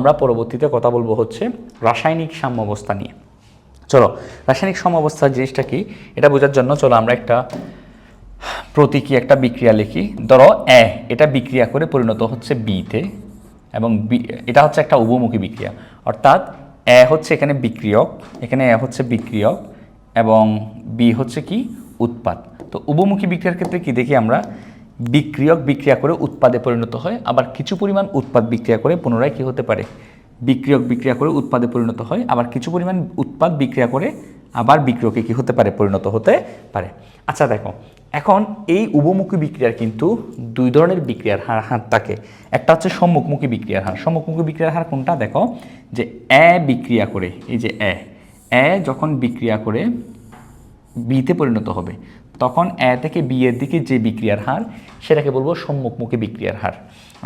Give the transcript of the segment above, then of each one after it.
আমরা পরবর্তীতে কথা বলব হচ্ছে রাসায়নিক সাম্যাবস্থা নিয়ে। চলো, রাসায়নিক সাম্যাবস্থা জিনিসটা কি? এটা বোঝার জন্য চলো আমরা একটা প্রতীকী একটা বিক্রিয়া লিখি। ধরো এ, এটা বিক্রিয়া করে পরিণত হচ্ছে বিতে এবং বি, এটা হচ্ছে একটা উভমুখী বিক্রিয়া। অর্থাৎ এ হচ্ছে এখানে বিক্রিয়ক, এখানে এ হচ্ছে বিক্রিয়ক এবং বি হচ্ছে কি? উৎপাদ তো উভমুখী বিক্রিয়ার ক্ষেত্রে কি দেখি আমরা? বিক্রিয়ক বিক্রিয়া করে উৎপাদে পরিণত হয়, আবার কিছু পরিমাণ উৎপাদ বিক্রিয়া করে পুনরায় কি হতে পারে? বিক্রিয়ক বিক্রিয়া করে উৎপাদে পরিণত হয়, আবার কিছু পরিমাণ উৎপাদ বিক্রিয়া করে আবার বিক্রিয়কে কি হতে পারে? পরিণত হতে পারে। আচ্ছা দেখো, এখন এই উভমুখী বিক্রিয়ার কিন্তু দুই ধরনের বিক্রিয়ার হার হার থাকে। একটা হচ্ছে সম্মুখমুখী বিক্রিয়ার হার। সম্মুখমুখী বিক্রিয়ার হার কোনটা? দেখো, যে এ বিক্রিয়া করে, এই যে এ এ যখন বিক্রিয়া করে বিতে পরিণত হবে তখন এ থেকে বি এর দিকে যে বিক্রিয়ার হার, সেটাকে বলব সম্মুখমুখী বিক্রিয়ার হার।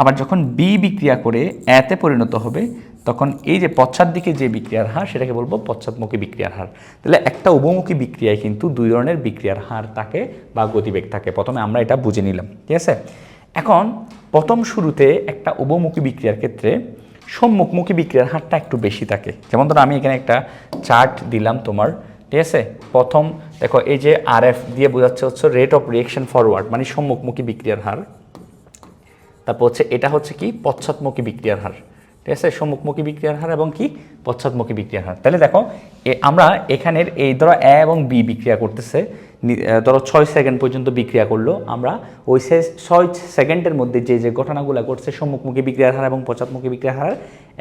আবার যখন বি বিক্রিয়া করে এতে পরিণত হবে, তখন এই যে পশ্চাৎ দিকে যে বিক্রিয়ার হার, সেটাকে বলব পশ্চাৎমুখী বিক্রিয়ার হার। তাহলে একটা উভমুখী বিক্রিয়ায় কিন্তু দুই ধরনের বিক্রিয়ার হার থাকে বা গতিবেগ থাকে। প্রথমে আমরা এটা বুঝে নিলাম, ঠিক আছে? এখন প্রথম শুরুতে একটা উভমুখী বিক্রিয়ার ক্ষেত্রে সম্মুখমুখী বিক্রিয়ার হারটা একটু বেশি থাকে। যেমন ধরো আমি এখানে একটা চার্ট দিলাম তোমার ঠিক আছে? প্রথম, দেখো, এই যে আর এফ দিয়ে বোঝাচ্ছে হচ্ছে রেট অফ রিয়েকশন ফরওয়ার্ড মানে সম্মুখমুখী বিক্রিয়ার হার। তারপর হচ্ছে, এটা হচ্ছে কি? পশ্চাৎমুখী বিক্রিয়ার হার। ঠিক আছে সম্মুখমুখী বিক্রিয়ার হার এবং কি? পশ্চাৎমুখী বিক্রিয়ার হার। তাহলে দেখো আমরা এখানের এই ধরো এ এবং বি বিক্রিয়া করতেছে ধরো ছয় সেকেন্ড পর্যন্ত বিক্রিয়া করল, আমরা ওই ছয় সেকেন্ডের মধ্যে যে যে ঘটনাগুলো ঘটছে, সম্মুখমুখী বিক্রিয়ার হার এবং পশ্চাৎমুখী বিক্রিয়ার হার,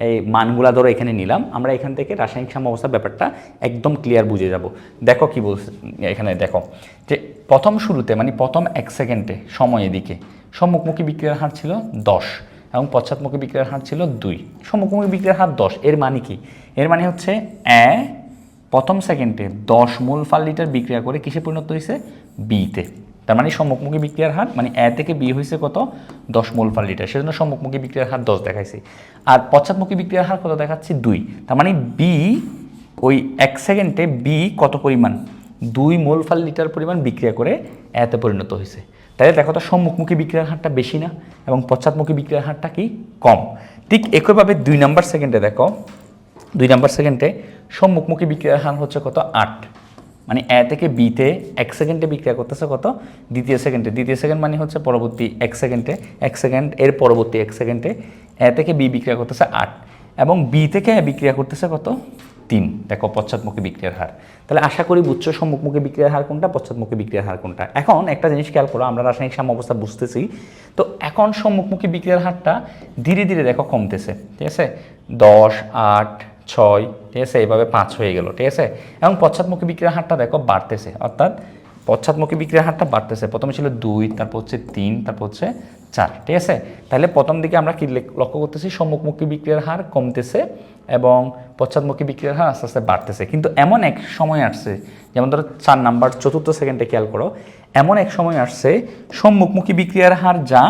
এই মানগুলা ধরো এখানে নিলাম, আমরা এখান থেকে রাসায়নিক সাম্যাবস্থার ব্যাপারটা একদম ক্লিয়ার বুঝে যাব। দেখো কি বলছে, এখানে দেখো, যে প্রথম শুরুতে মানে প্রথম এক সেকেন্ডে, সময় এদিকে, সম্মুখমুখী বিক্রিয়ার হার ছিল দশ। এবং পশ্চাৎমুখী বিক্রিয়ার হার ছিল দুই। সম্মুখমুখী বিক্রিয়ার হার দশ। এর মানে কি? এর মানে হচ্ছে এ প্রথম সেকেন্ডে দশ মোল ফার লিটার বিক্রিয়া করে কিসে পরিণত হয়েছে বিতে তার মানে সম্মুখমুখী বিক্রিয়ার হার মানে এ থেকে বি হয়েছে কত? দশ মোল ফার লিটার। সেজন্য সম্মুখমুখী বিক্রিয়ার হার দশ দেখাইছি। আর পশ্চাৎমুখী বিক্রিয়ার হার কত দেখাচ্ছি? দুই। তার মানে বি ওই এক সেকেন্ডে বি কত পরিমাণ? দুই মোল ফার লিটার পরিমাণ বিক্রিয়া করে এতে পরিণত হয়েছে তাহলে দেখো তো সম্মুখমুখী বিক্রিয়ার হারটা বেশি না এবং পশ্চাৎমুখী বিক্রিয়ার হারটা কি কম। ঠিক একইভাবে দুই নাম্বার সেকেন্ডে দেখো, দুই নাম্বার সেকেন্ডে সম্মুখমুখী বিক্রিয়ার হার হচ্ছে কত? আট। মানে এ থেকে বিতে এক সেকেন্ডে বিক্রিয়া করতেছে কত? দ্বিতীয় সেকেন্ডে। দ্বিতীয় সেকেন্ড মানে হচ্ছে পরবর্তী এক সেকেন্ডে, এক সেকেন্ড, এর পরবর্তী এক সেকেন্ডে এ থেকে বি বিক্রিয়া করতেছে আট। এবং বি থেকে বিক্রিয়া করতেছে কত? তিন। দেখো, পশ্চাৎমুখী বিক্রিয়ার হার। তাহলে আশা করি বুঝছ সম্মুখমুখী বিক্রিয়ার হার কোনটা, পশ্চাৎমুখী বিক্রিয়ার হার কোনটা। এখন একটা জিনিস খেয়াল করো, আমরা রাসায়নিক সাম্য অবস্থা বুঝতেছি। তো এখন সম্মুখমুখী বিক্রিয়ার হারটা ধীরে ধীরে দেখো কমতেছে, ঠিক আছে? দশ, আট, ছয়, ঠিক আছে? এইভাবে পাঁচ হয়ে গেল, ঠিক আছে? এবং পশ্চাৎমুখী বিক্রিয়ার হারটা দেখো বাড়তেছে, অর্থাৎ পশ্চাৎমুখী বিক্রিয়ার হারটা বাড়তেছে। প্রথমে ছিল দুই, তারপর হচ্ছে তিন, তারপর হচ্ছে চার, ঠিক আছে? তাহলে প্রথম দিকে আমরা কি লক্ষ্য করতেছি? সম্মুখমুখী বিক্রিয়ার হার কমতেছে এবং পশ্চাৎমুখী বিক্রিয়ার হার আস্তে আস্তে বাড়তেছে। কিন্তু এমন এক সময় আসছে, যেমন ধরো চার নাম্বার চতুর্থ সেকেন্ডে খেয়াল করো, এমন এক সময় আসছে, সম্মুখমুখী বিক্রিয়ার হার যা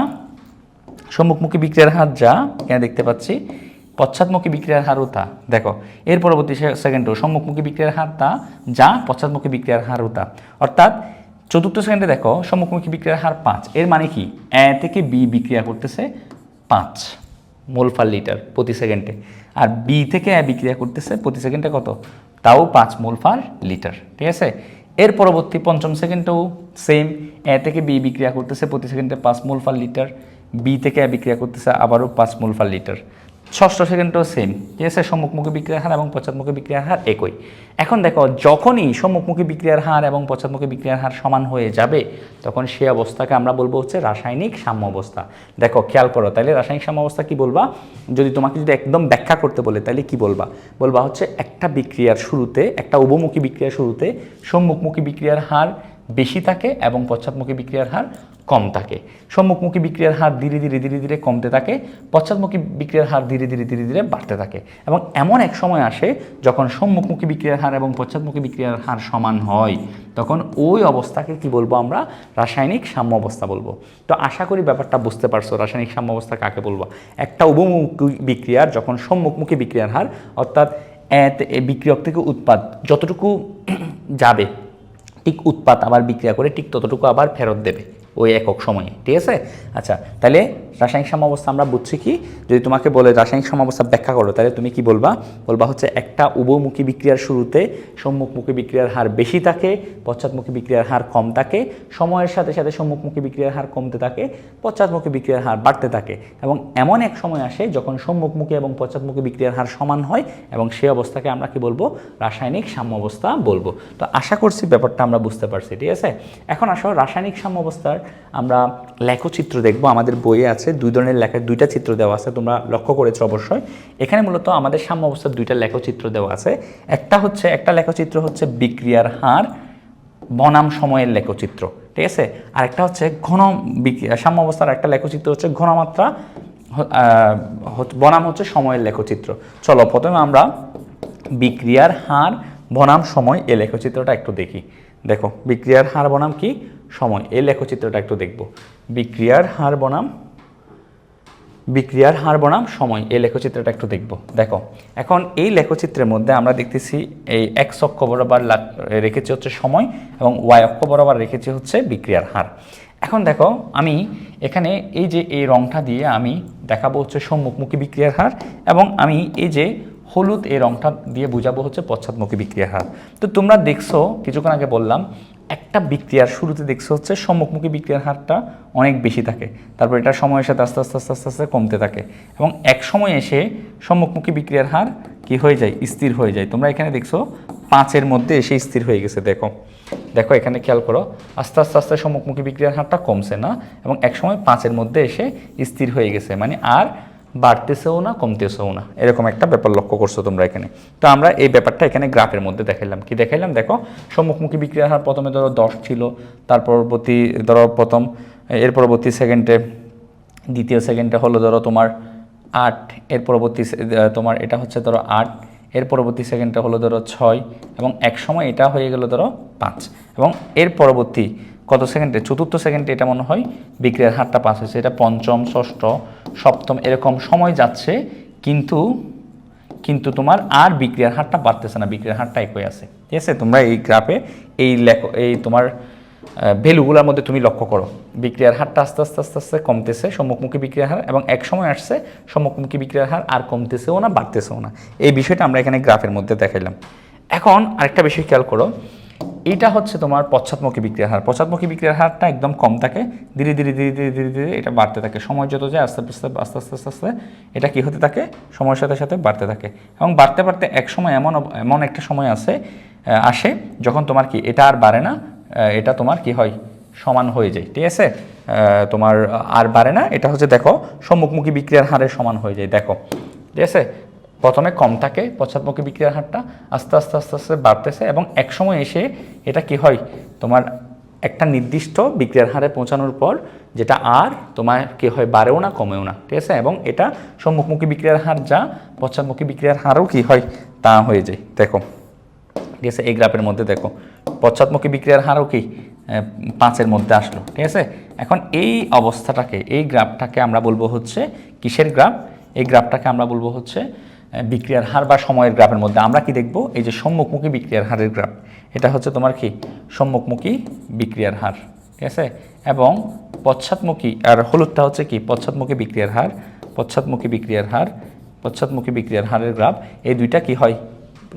সম্মুখমুখী বিক্রিয়ার হার যা এখানে দেখতে পাচ্ছি পশ্চাৎমুখী বিক্রিয়ার হারও তা দেখো, এর পরবর্তী সেকেন্ডও সম্মুখমুখী বিক্রিয়ার হার তা, যা পশ্চাৎমুখী বিক্রিয়ার হারও তা অর্থাৎ, চতুর্থ সেকেন্ডে দেখো, সম্মুখমুখী বিক্রিয়ার হার পাঁচ। এর মানে কি? এ থেকে বি বিক্রিয়া করতেছে পাঁচ মোল পার লিটার প্রতি সেকেন্ডে আর বি থেকে এ বিক্রিয়া করতেছে প্রতি সেকেন্ডে কত? তাও পাঁচ মোল পার লিটার। ঠিক আছে? এর পরবর্তী পঞ্চম সেকেন্ডেও সেম এ থেকে বি বিক্রিয়া করতেছে প্রতি সেকেন্ডে পাঁচ মোল পার লিটার। বি থেকে এ বিক্রিয়া করতেছে আবারও পাঁচ মোল পার লিটার। ষষ্ঠ সেকেন্ডও সেম ঠিক আছে সম্মুখমুখী বিক্রিয়ার হার এবং পশ্চাৎমুখী বিক্রিয়ার হার একই। এখন দেখো, যখনই সম্মুখমুখী বিক্রিয়ার হার এবং পশ্চাৎমুখী বিক্রিয়ার হার সমান হয়ে যাবে, তখন সেই অবস্থাকে আমরা বলব হচ্ছে রাসায়নিক সাম্য অবস্থা। দেখো, খেয়াল করো তাহলে রাসায়নিক সাম্য অবস্থা কী বলবা? যদি তোমাকে যদি একদম ব্যাখ্যা করতে বলে তাহলে কি বলবা? বলবা হচ্ছে একটা বিক্রিয়ার শুরুতে, একটা উভমুখী বিক্রিয়ার শুরুতে সম্মুখমুখী বিক্রিয়ার হার বেশি থাকে এবং পশ্চাৎমুখী বিক্রিয়ার হার কম থাকে। সম্মুখমুখী বিক্রিয়ার হার ধীরে ধীরে ধীরে ধীরে কমতে থাকে, পশ্চাৎমুখী বিক্রিয়ার হার ধীরে ধীরে ধীরে ধীরে বাড়তে থাকে এবং এমন এক সময় আসে যখন সম্মুখমুখী বিক্রিয়ার হার এবং পশ্চাৎমুখী বিক্রিয়ার হার সমান হয়, তখন ওই অবস্থাকে কি বলব আমরা? রাসায়নিক সাম্য অবস্থা বলব। তো আশা করি ব্যাপারটা বুঝতে পারছ, রাসায়নিক সাম্য অবস্থা কাকে বলব? একটা উভমুখী বিক্রিয়ার যখন সম্মুখমুখী বিক্রিয়ার হার, অর্থাৎ বিক্রিয়ক থেকে উৎপাদ যতটুকু যাবে ঠিক উৎপাত আবার বিক্রিয়া করে ঠিক ততটুকু আবার ফেরত দেবে ওই একক সময়ে। ঠিক আছে? আচ্ছা তাহলে রাসায়নিক সাম্যাবস্থা আমরা বুঝছি কি? যদি তোমাকে বলে রাসায়নিক সাম্যাবস্থা ব্যাখ্যা করো, তাহলে তুমি কি বলবা? বলবা হচ্ছে একটা উভমুখী বিক্রিয়ার শুরুতে সম্মুখমুখী বিক্রিয়ার হার বেশি থাকে, পশ্চাৎমুখী বিক্রিয়ার হার কম থাকে, সময়ের সাথে সাথে সম্মুখমুখী বিক্রিয়ার হার কমতে থাকে, পশ্চাৎমুখী বিক্রিয়ার হার বাড়তে থাকে। এবং এমন এক সময় আসে যখন সম্মুখমুখী এবং পশ্চাৎমুখী বিক্রিয়ার হার সমান হয় এবং সেই অবস্থাকে আমরা কি বলব? রাসায়নিক সাম্যাবস্থা বলব। তো আশা করছি ব্যাপারটা আমরা বুঝতে পারছি, ঠিক আছে? এখন আসো, রাসায়নিক সাম্যাবস্থার আমরা লেখচিত্র দেখব, আমাদের বইয়ে আছে। দুই ধরনের লেখা দুইটা চিত্র দেওয়া আছে, তোমরা লক্ষ্য করেছ অবশ্যই। এখানে মূলত আমাদের সাম্য অবস্থার দুইটা লেখচিত্র দেওয়া আছে। একটা হচ্ছে, একটা লেখচিত্র হচ্ছে বিক্রিয়ার হার, বনাম সময়ের লেখচিত্র, ঠিক আছে? আর একটা হচ্ছে ঘন সাম্য অবস্থার একটা লেখচিত্র হচ্ছে ঘনমাত্রা বনাম হচ্ছে সময়ের লেখচিত্র। চলো, প্রথমে আমরা বিক্রিয়ার হার, বনাম সময়, এই লেখচিত্রটা একটু দেখি। দেখো, বিক্রিয়ার হার, বনাম কি? সময়, এই লেখচিত্রটা একটু দেখব। বিক্রিয়ার হার, বনাম বিক্রিয়ার হার বনাম সময়। এই লেখচিত্রটা একটু দেখব। দেখো, এখন এই লেখচিত্রের মধ্যে আমরা দেখতেছি এই এক্স অক্ষ বরাবর রেখেছি হচ্ছে সময় এবং ওয়াই অক্ষ বরাবর রেখেছি হচ্ছে বিক্রিয়ার হার। এখন দেখো, আমি এখানে এই যে এই রংটা দিয়ে আমি দেখাবো হচ্ছে সম্মুখমুখী বিক্রিয়ার হার এবং আমি এই যে হলুদ এই রংটা দিয়ে বোঝাবো হচ্ছে পশ্চাৎমুখী বিক্রিয়ার হার। তো তোমরা দেখছ, কিছুক্ষণ আগে বললাম একটা বিক্রিয়ার শুরুতে দেখছ হচ্ছে সম্মুখমুখী বিক্রিয়ার হারটা অনেক বেশি থাকে। তারপর এটা সময়ের সাথে আস্তে আস্তে আস্তে আস্তে আস্তে কমতে থাকে। এবং এক সময় এসে সম্মুখমুখী বিক্রিয়ার হার কি হয়ে যায়? স্থির হয়ে যায়। তোমরা এখানে দেখছ পাঁচের মধ্যে এসে স্থির হয়ে গেছে, দেখো। দেখো, এখানে খেয়াল করো, আস্তে আস্তে আস্তে সম্মুখমুখী বিক্রিয়ার হারটা কমছে না এবং এক সময় পাঁচের মধ্যে এসে স্থির হয়ে গেছে। মানে আর বাড়তেছেও না, কমতেছেও না। এরকম একটা ব্যাপার লক্ষ্য করছ তোমরা এখানে। তো আমরা এই ব্যাপারটা এখানে গ্রাফের মধ্যে দেখাইলাম। কি দেখাইলাম? দেখো, সম্মুখমুখী বিক্রিয়ার হার প্রথমে ধরো দশ ছিল, তার পরবর্তী ধরো প্রথম, এর পরবর্তী সেকেন্ডে দ্বিতীয় সেকেন্ডে হলো ধরো তোমার আট, এর পরবর্তী তোমার এটা হচ্ছে ধরো আট, এর পরবর্তী সেকেন্ডটা হলো ধরো ছয়, এবং এক সময় এটা হয়ে গেল ধরো পাঁচ, এবং এর পরবর্তী কত সেকেন্ডে? চতুর্থ সেকেন্ডে এটা মনে হয় বিক্রিয়ার হারটা পাস হয়েছে। এটা পঞ্চম, ষষ্ঠ, সপ্তম এরকম সময় যাচ্ছে, কিন্তু কিন্তু তোমার আর বিক্রিয়ার হারটা বাড়তেছে না, বিক্রিয়ার হারটা একই আছে। ঠিক আছে? তোমরা এই গ্রাফে এই লেখ, এই তোমার ভ্যালুগুলোর মধ্যে তুমি লক্ষ্য করো। বিক্রিয়ার হারটা আস্তে আস্তে আস্তে আস্তে কমতেছে, সম্মুখমুখী বিক্রিয়ার হার, এবং এক সময় আসছে, সম্মুখমুখী বিক্রিয়ার হার আর কমতেছেও না, বাড়তেছেও না। এই বিষয়টা আমরা এখানে গ্রাফের মধ্যে দেখাইলাম। এখন আরেকটা বিষয় খেয়াল করো এইটা হচ্ছে তোমার পশ্চাৎমুখী বিক্রিয়ার হার। পশ্চাৎমুখী বিক্রিয়ার হারটা একদম কম থাকে। ধীরে ধীরে ধীরে ধীরে ধীরে ধীরে এটা বাড়তে থাকে। সময় যত যায় আস্তে আস্তে আস্তে আস্তে আস্তে আস্তে এটা কি হতে থাকে? সময়ের সাথে সাথে বাড়তে থাকে। এবং বাড়তে বাড়তে এক সময় এমন এমন একটা সময় আহ, আসে যখন তোমার কি এটা আর বাড়ে না এটা তোমার কি হয়? সমান হয়ে যায়। ঠিক আছে? তোমার আর বাড়ে না এটা হচ্ছে দেখো সম্মুখমুখী বিক্রিয়ার হারের সমান হয়ে যায়। দেখো। ঠিক আছে? প্রথমে কম থাকে, পশ্চাৎমুখী বিক্রিয়ার হারটা আস্তে আস্তে আস্তে আস্তে বাড়তেছে এবং এক সময় এসে এটা কি হয়? তোমার একটা নির্দিষ্ট বিক্রিয়ার হারে পৌঁছানোর পর যেটা আর তোমার কি হয়? বাড়েও না, কমেও না, ঠিক আছে? এবং এটা সম্মুখমুখী বিক্রিয়ার হার যা পশ্চাৎমুখী বিক্রিয়ার হারও কি হয়? তা হয়ে যায়, দেখো। ঠিক আছে? এই গ্রাফের মধ্যে দেখো। পশ্চাৎমুখী বিক্রিয়ার হারও কি? পাঁচের মধ্যে আসলো, ঠিক আছে? এখন এই অবস্থাটাকে, এই গ্রাফটাকে আমরা বলব হচ্ছে কিসের গ্রাফ? এই গ্রাফটাকে আমরা বলব হচ্ছে বিক্রিয়ার হার বা সময়ের গ্রাফের মধ্যে। আমরা কি দেখব? এই যে সম্মুখমুখী বিক্রিয়ার হারের গ্রাফ। এটা হচ্ছে তোমার কি? সম্মুখমুখী বিক্রিয়ার হার। ঠিক আছে? এবং পশ্চাৎমুখী আর হলুদটা হচ্ছে কি? পশ্চাৎমুখী বিক্রিয়ার হার, পশ্চাৎমুখী বিক্রিয়ার হার, পশ্চাৎমুখী বিক্রিয়ার হারের গ্রাফ। এই দুইটা কি হয়?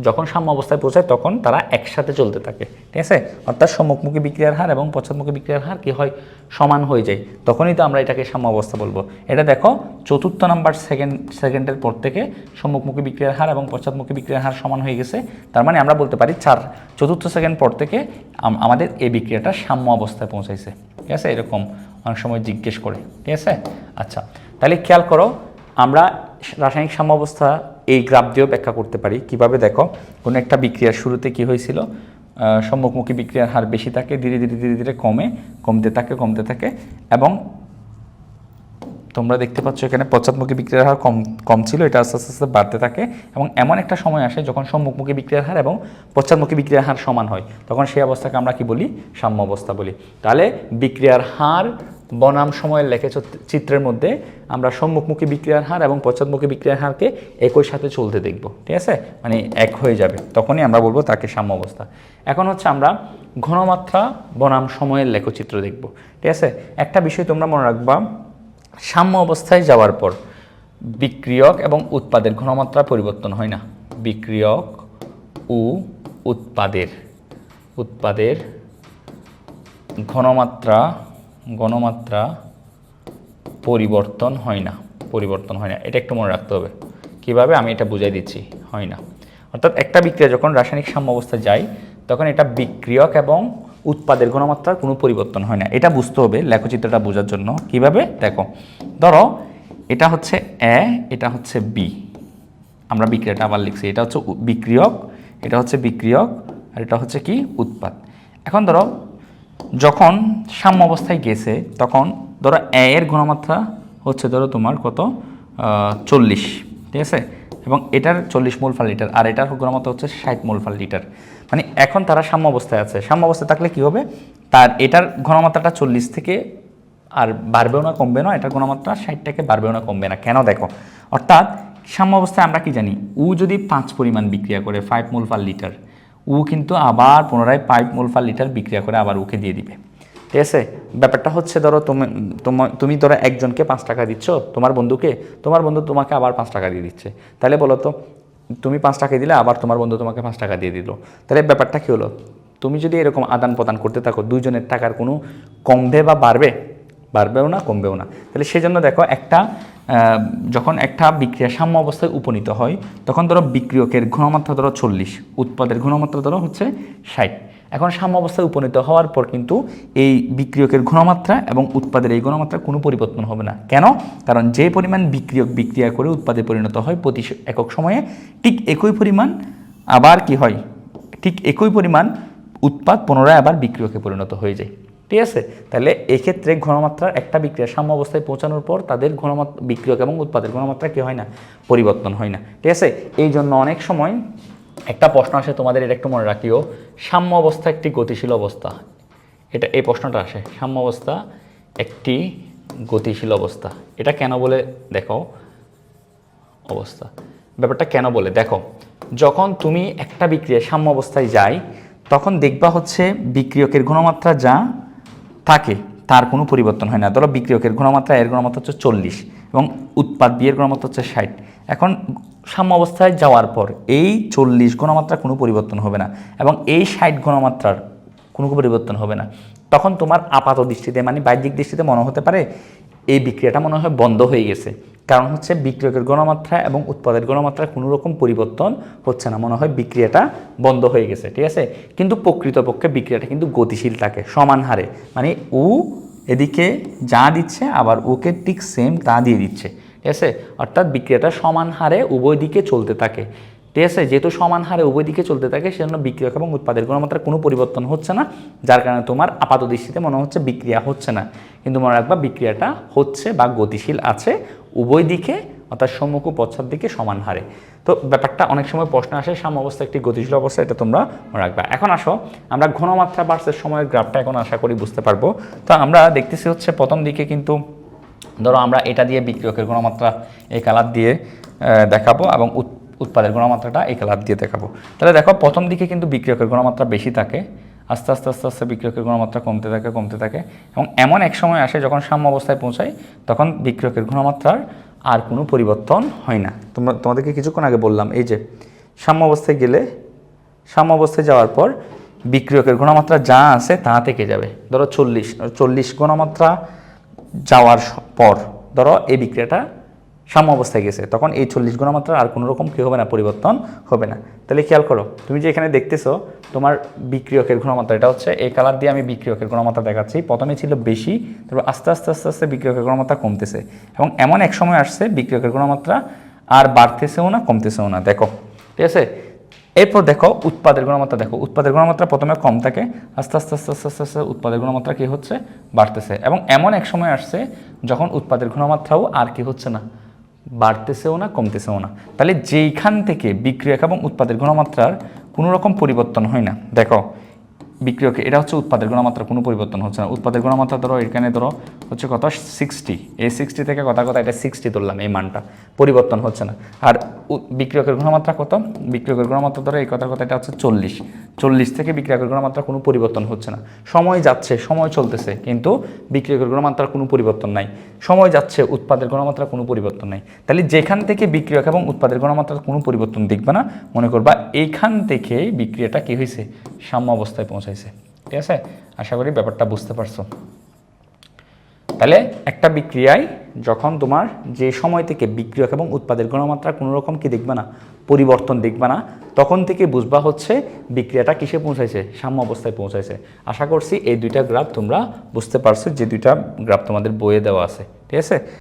যখন সাম্য অবস্থায় পৌঁছায়, তখন তারা একসাথে চলতে থাকে। ঠিক আছে? অর্থাৎ সম্মুখমুখী বিক্রিয়ার হার এবং পশ্চাৎমুখী বিক্রিয়ার হার কি হয়? সমান হয়ে যায়। তখনই তো আমরা এটাকে সাম্য অবস্থা বলব। এটা দেখো, চতুর্থ নাম্বার সেকেন্ড সেকেন্ডের পর থেকে সম্মুখমুখী বিক্রিয়ার হার এবং পশ্চাৎমুখী বিক্রিয়ার হার সমান হয়ে গেছে। তার মানে আমরা বলতে পারি, চার, চতুর্থ সেকেন্ড পর থেকে আমাদের এই বিক্রিয়াটা সাম্য অবস্থায় পৌঁছাইছে। ঠিক আছে? এরকম অনেক সময় জিজ্ঞেস করে। ঠিক আছে? আচ্ছা তাহলে খেয়াল করো, আমরা রাসায়নিক সাম্যাবস্থা এই গ্রাফ দিয়েও ব্যাখ্যা করতে পারি। কীভাবে দেখো, কোনো একটা বিক্রিয়ার শুরুতে কি হয়েছিল? সম্মুখমুখী বিক্রিয়ার হার বেশি থাকে, ধীরে ধীরে ধীরে ধীরে কমে, কমতে থাকে কমতে থাকে এবং তোমরা দেখতে পাচ্ছ এখানে পশ্চাৎমুখী বিক্রিয়ার হার কম কম ছিল, এটা আস্তে আস্তে আস্তে বাড়তে থাকে এবং এমন একটা সময় আসে যখন সম্মুখমুখী বিক্রিয়ার হার এবং পশ্চাৎমুখী বিক্রিয়ার হার সমান হয়। তখন সেই অবস্থাকে আমরা কি বলি? সাম্য অবস্থা বলি। তাহলে বিক্রিয়ার হার বনাম সময়ের লেখে চিত্র- চিত্রের মধ্যে, আমরা সম্মুখমুখী বিক্রিয়ার হার এবং পশ্চাৎমুখী বিক্রিয়ার হারকে একই সাথে চলতে দেখব, ঠিক আছে? মানে এক হয়ে যাবে, তখনই আমরা বলব তাকে সাম্য অবস্থা। এখন হচ্ছে আমরা ঘনমাত্রা বনাম সময়ের লেখচিত্র দেখব, ঠিক আছে? একটা বিষয় তোমরা মনে রাখবা, সাম্য অবস্থায় যাওয়ার পর বিক্রিয়ক এবং উৎপাদের ঘনমাত্রা পরিবর্তন হয় না। বিক্রিয়ক ও উৎপাদের উৎপাদের ঘনমাত্রা ঘনমাত্রা পরিবর্তন হয় না, পরিবর্তন হয় না। এটা একটু মনে রাখতে হবে। কীভাবে? আমি এটা বুঝাই দিচ্ছি। হয় না। অর্থাৎ একটা বিক্রিয়া যখন রাসায়নিক সাম্য অবস্থায় যায়, তখন এটা বিক্রিয়ক এবং উৎপাদের গুণমাত্রার কোনো পরিবর্তন হয় না। এটা বুঝতে হবে, লেখচিত্রটা বোঝার জন্য। কীভাবে? দেখো, ধরো, এটা হচ্ছে এ, এটা হচ্ছে বি। আমরা বিক্রিয়াটা আবার লিখছি। এটা হচ্ছে বিক্রিয়ক, এটা হচ্ছে বিক্রিয়ক, আর এটা হচ্ছে কি? উৎপাদ। এখন ধরো যখন সাম্য অবস্থায় গেছে, তখন ধরো এ এর ঘনমাত্রা হচ্ছে ধরো তোমার কত? চল্লিশ, ঠিক আছে? এবং এটার চল্লিশ মোল ফাল লিটার, আর এটার ঘনমাত্রা হচ্ছে ষাট মোল ফাল লিটার। মানে এখন তারা সাম্য অবস্থায় আছে। সাম্য অবস্থায় থাকলে কি হবে? তার এটার ঘনমাত্রাটা চল্লিশ থেকে আর বাড়বেও না, কমবে না, এটার গুণমাত্রা ষাট থেকে বাড়বেও না, কমবে না। কেন দেখো? অর্থাৎ সাম্য অবস্থায় আমরা কি জানি? উ যদি পাঁচ পরিমাণ বিক্রিয়া করে ফাইভ মোল পার লিটার উ কিন্তু আবার পুনরায় পাইপ মোল পার লিটার বিক্রিয়া করে আবার উকে দিয়ে দিবে। ঠিক আছে? ব্যাপারটা হচ্ছে ধরো তুমি, তোমা- তুমি ধরো একজনকে পাঁচ টাকা দিচ্ছ, তোমার বন্ধুকে, তোমার বন্ধু তোমাকে আবার পাঁচ টাকা দিয়ে দিচ্ছে। তাহলে বলো তো, তুমি পাঁচ টাকা দিলে আবার তোমার বন্ধু তোমাকে পাঁচ টাকা দিয়ে দিল। তাহলে ব্যাপারটা কী হলো? তুমি যদি এরকম আদান প্রদান করতে থাকো দুজনের টাকার কোনো কমবে বা বাড়বে? বাড়বেও না, কমবেও না। তাহলে সেজন্য দেখো একটা যখন একটা বিক্রিয়া সাম্য অবস্থায় উপনীত হয়, তখন ধরো বিক্রিয়কের ঘনমাত্রা ধরো চল্লিশ, উৎপাদের ঘনমাত্রা ধরো হচ্ছে ষাট। এখন সাম্য অবস্থায় উপনীত হওয়ার পর কিন্তু এই বিক্রিয়কের ঘনমাত্রা এবং উৎপাদের এই ঘনমাত্রা কোনো পরিবর্তন হবে না। কেন? কারণ যে পরিমাণ বিক্রিয়ক বিক্রিয়া করে উৎপাদে পরিণত হয় প্রতি একক সময়ে, ঠিক একই পরিমাণ আবার কি হয়? ঠিক একই পরিমাণ উৎপাদ পুনরায় আবার বিক্রিয়কে পরিণত হয়ে যায়। ঠিক আছে? তাহলে এক্ষেত্রে ঘনমাত্রার একটা বিক্রিয়া সাম্য অবস্থায় পৌঁছানোর পর তাদের ঘনমাত্রা, বিক্রিয়ক এবং উৎপাদের ঘনমাত্রা কি হয় না? পরিবর্তন হয় না। ঠিক আছে? এই জন্য অনেক সময় একটা প্রশ্ন আসে, তোমাদের এটা একটু মনে রাখিও। সাম্য অবস্থা একটি গতিশীল অবস্থা। এটা, এই প্রশ্নটা আসে। সাম্য অবস্থা একটি গতিশীল অবস্থা। এটা কেন বলে, দেখো, অবস্থা। ব্যাপারটা কেন বলে? দেখো, যখন তুমি একটা বিক্রিয়া সাম্য অবস্থায় যায় তখন দেখবা হচ্ছে বিক্রিয়কের ঘনমাত্রা যা থাকে, তার কোনো পরিবর্তন হয় না। ধরো বিক্রিয়কের গুণমাত্রা, এর গুণমাত্রা হচ্ছে চল্লিশ এবং উৎপাদ বিয়ের গুণমাত্রা হচ্ছে ষাট। এখন সাম্য অবস্থায় যাওয়ার পর এই চল্লিশ গুণমাত্রা কোনো পরিবর্তন হবে না এবং এই ষাট ঘনমাত্রার কোনো পরিবর্তন হবে না। তখন তোমার আপাত দৃষ্টিতে মানে বাহ্যিক দৃষ্টিতে মনে হতে পারে, এই বিক্রিয়াটা মনে হয় বন্ধ হয়ে গেছে। কারণ হচ্ছে বিক্রিয়কের গণমাত্রা এবং উৎপাদের গণমাত্রা কোনো রকম পরিবর্তন হচ্ছে না। মনে হয় বিক্রিয়াটা বন্ধ হয়ে গেছে, ঠিক আছে? কিন্তু প্রকৃতপক্ষে বিক্রিয়াটা কিন্তু গতিশীল থাকে, সমান হারে। মানে উ এদিকে যা দিচ্ছে, আবার ওকে ঠিক সেম তা দিয়ে দিচ্ছে, ঠিক আছে? অর্থাৎ বিক্রিয়াটা সমান হারে উভয় দিকে চলতে থাকে। ঠিক আছে যেহেতু সমান হারে উভয় দিকে চলতে থাকে, সেজন্য বিক্রিয়ক এবং উৎপাদের গুণমাত্রার কোনো পরিবর্তন হচ্ছে না, যার কারণে তোমার আপাত দৃষ্টিতে মনে হচ্ছে বিক্রিয়া হচ্ছে না। কিন্তু মনে রাখবা, বিক্রিয়াটা হচ্ছে বা গতিশীল আছে উভয় দিকে, অর্থাৎ সম্মুখ পশ্চাৎ দিকে সমান হারে। তো ব্যাপারটা অনেক সময় প্রশ্ন আসে, সাম্য অবস্থা একটি গতিশীল অবস্থা, এটা তোমরা মনে রাখবা। এখন আসো, আমরা ঘনমাত্রা বার্সের সময়ের গ্রাফটা এখন আশা করি বুঝতে পারব। তো আমরা দেখতেছি হচ্ছে প্রথম দিকে কিন্তু, ধরো আমরা এটা দিয়ে বিক্রিয়কের গুণমাত্রা এই কালার দিয়ে দেখাবো এবং উৎপাদের গুণমাত্রাটা এই কালার দিয়ে দেখাবো। তাহলে দেখো, প্রথম দিকে কিন্তু বিক্রিয়কের গুণমাত্রা বেশি থাকে। আস্তে আস্তে আস্তে আস্তে বিক্রিয়কের গুণমাত্রা কমতে থাকে কমতে থাকে। এবং এমন এক সময় আসে যখন সাম্য অবস্থায় পৌঁছায়, তখন বিক্রিয়কের গুণমাত্রার আর কোনো পরিবর্তন হয় না। তোমরা, তোমাদেরকে কিছুক্ষণ আগে বললাম, এই যে সাম্য অবস্থায় গেলে, সাম্য অবস্থায় যাওয়ার পর বিক্রিয়কের গুণমাত্রা যা আছে তা থেকে যাবে। ধরো চল্লিশ চল্লিশ গুণমাত্রা যাওয়ার পর ধরো এই বিক্রিয়াটা সাম্য অবস্থায় গেছে। তখন এই চল্লিশ গুণমাত্রা আর কোনো রকম কী হবে না, পরিবর্তন হবে না। তাহলে খেয়াল করো, তুমি যে এখানে দেখতেছো, তোমার বিক্রিয়কের গুণমাত্রা এটা হচ্ছে এই কালার দিয়ে আমি বিক্রিয়কের গুণমাত্রা দেখাচ্ছি। প্রথমে ছিল বেশি, তারপর আস্তে আস্তে আস্তে আস্তে বিক্রিয়কের গুণমাত্রা কমতেছে। এবং এমন এক সময় আসছে বিক্রিয়কের গুণমাত্রা আর বাড়তেছেও না, কমতেছেও না। দেখো, ঠিক আছে? এরপর দেখো, উৎপাদের গুণমাত্রা দেখো। উৎপাদের গুণমাত্রা প্রথমে কম থাকে, আস্তে আস্তে আস্তে আস্তে আস্তে আস্তে উৎপাদের গুণমাত্রা কী হচ্ছে? বাড়তেছে। এবং এমন এক সময় আসছে, যখন উৎপাদের গুণমাত্রাও আর কি হচ্ছে না। বাড়তেছেও না, কমতেছেও না। তাহলে যেইখান থেকে বিক্রিয়ক এবং উৎপাদের গুণমাত্রার কোনো রকম পরিবর্তন হয় না। দেখো, বিক্রিয়কে, এটা হচ্ছে উৎপাদের গুণমাত্রা কোনো পরিবর্তন হচ্ছে না। উৎপাদের গুণমাত্রা ধরো, এখানে ধরো হচ্ছে কত? সিক্সটি এই সিক্সটি থেকে কথা কথা এটা সিক্সটি ধরলাম এই মানটা। পরিবর্তন হচ্ছে না। আর বিক্রিয়কের ঘনমাত্রা কত? বিক্রিয়কের ঘনমাত্রা ধরো এই কথার কথা এটা হচ্ছে চল্লিশ। চল্লিশ থেকে বিক্রিয়কের ঘনমাত্রা কোনো পরিবর্তন হচ্ছে না। সময় যাচ্ছে, সময় চলতেছে, কিন্তু বিক্রিয়কের ঘনমাত্রার কোনো পরিবর্তন নাই। সময় যাচ্ছে, উৎপাদের ঘনমাত্রার কোনো পরিবর্তন নাই। তাহলে যেখান থেকে বিক্রিয়ক এবং উৎপাদের ঘনমাত্রার কোনো পরিবর্তন দেখবে না, মনে করবা এইখান থেকে বিক্রিয়াটা কি হয়েছে সাম্য অবস্থায় পৌঁছাইছে। ঠিক আছে? আশা করি ব্যাপারটা বুঝতে পারছ। তাহলে একটা বিক্রিয়ায় যখন তোমার যে সময় থেকে বিক্রিয়ক এবং উৎপাদের গুণমাত্রা কোনো রকম কি দেখবে না, পরিবর্তন দেখবে না, তখন থেকে বুঝবা হচ্ছে বিক্রিয়াটা কিসে পৌঁছাইছে, সাম্য অবস্থায় পৌঁছাইছে। আশা করছি এই দুইটা গ্রাফ তোমরা বুঝতে পারছ, যে দুইটা গ্রাফ তোমাদের বইয়ে দেওয়া আছে, ঠিক আছে?